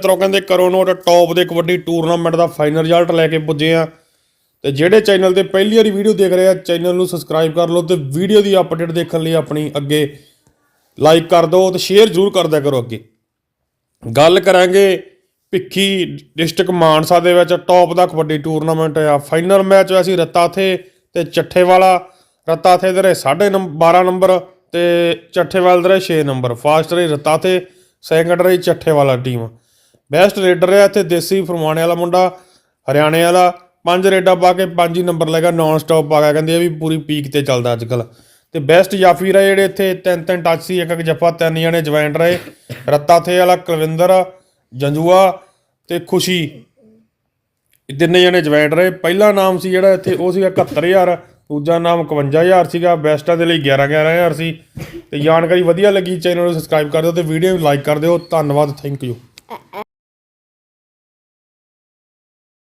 ਮਿੱਤਰੋ, ਕਹਿੰਦੇ ਕਰੋ ਨੋਟ ਟੌਪ ਦੇ ਕਬੱਡੀ ਟੂਰਨਾਮੈਂਟ ਦਾ ਫਾਈਨਲ ਰਿਜ਼ਲਟ ਲੈ ਕੇ ਪੁੱਜੇ ਆ ਤੇ ਜਿਹੜੇ ਚੈਨਲ ਤੇ ਪਹਿਲੀ ਵਾਰੀ ਵੀਡੀਓ ਦੇਖ ਰਹੇ ਆ ਚੈਨਲ ਨੂੰ ਸਬਸਕ੍ਰਾਈਬ ਕਰ ਲਓ ਤੇ ਵੀਡੀਓ ਦੀ ਅਪਡੇਟ ਦੇਖਣ ਲਈ ਆਪਣੀ ਅੱਗੇ ਲਾਈਕ ਕਰ ਦਿਓ ਤੇ ਸ਼ੇਅਰ ਜ਼ਰੂਰ ਕਰਦਿਆ ਕਰੋ ਅੱਗੇ। ਗੱਲ ਕਰਾਂਗੇ ਭਿੱਖੀ ਡਿਸਟ੍ਰਿਕਟ ਮਾਨਸਾ ਦੇ ਵਿੱਚ ਟੌਪ ਦਾ ਕਬੱਡੀ ਟੂਰਨਾਮੈਂਟ ਆ। ਫਾਈਨਲ ਮੈਚ ਹੋਇਆ ਸੀ ਰਤਾਥੇ ਤੇ ਚੱਠੇਵਾਲਾ। ਰਤਾਥੇ ਦੇ ਰਹੇ 12 ਨੰਬਰ ਤੇ ਚੱਠੇਵਾਲ ਦੇ ਰਹੇ 6 ਨੰਬਰ। ਫਾਸਟ ਰਹੀ ਰਤਾਥੇ ਸੈਕੰਡ ਰਹੀ ਚੱਠੇਵਾਲਾ ਟੀਮ ਬੈਸਟ ਰੇਡਰ ਰਿਹਾ ਇੱਥੇ ਦੇਸੀ ਫਰਮਾਣੇ ਵਾਲਾ ਮੁੰਡਾ, ਹਰਿਆਣੇ ਵਾਲਾ। ਪੰਜ ਰੇਡਾਂ ਪਾ ਕੇ ਪੰਜ ਹੀ ਨੰਬਰ ਲੈਗਾ ਨਾਨ ਸਟਾਪ ਪਾ ਗਿਆ। ਕਹਿੰਦੇ ਇਹ ਵੀ ਪੂਰੀ ਪੀਕ ਤੇ ਚੱਲਦਾ ਅੱਜ ਕੱਲ ਤੇ ਬੈਸਟ ਜਾਫੀ ਰਹੇ ਜਿਹੜੇ ਇੱਥੇ, ਤਿੰਨ ਤਿੰਨ ਟੱਚ ਸੀ ਇੱਕ ਇੱਕ ਜੱਫਾ, ਤਿੰਨ ਜਣੇ ਜੁਆਇੰਟ ਰਹੇ। ਰੱਤਾ ਥੇ ਵਾਲਾ, ਕੁਲਵਿੰਦਰ, ਜੰਜੂਆ ਤੇ ਖੁਸ਼ੀ। ਇਹ ਤਿੰਨੇ ਜਣੇ ਜੁਆਇੰਟ ਰਹੇ। ਪਹਿਲਾ ਨਾਮ ਸੀ ਜਿਹੜਾ ਇੱਥੇ, ਉਹ ਸੀਗਾ 71000 ਦੂਜਾ ਨਾਮ 51000 ਸੀਗਾ। ਬੈਸਟਾਂ ਦੇ ਲਈ 11 11000 ਸੀ। ਤੇ ਜਾਣਕਾਰੀ ਵਧੀਆ ਲੱਗੀ, ਚੈਨਲ ਨੂੰ ਸਬਸਕ੍ਰਾਈਬ ਕਰ ਦਿਓ ਤੇ ਵੀਡੀਓ ਨੂੰ ਲਾਈਕ ਕਰ ਦਿਓ। ਧੰਨਵਾਦ ਥੈਂਕ ਯੂ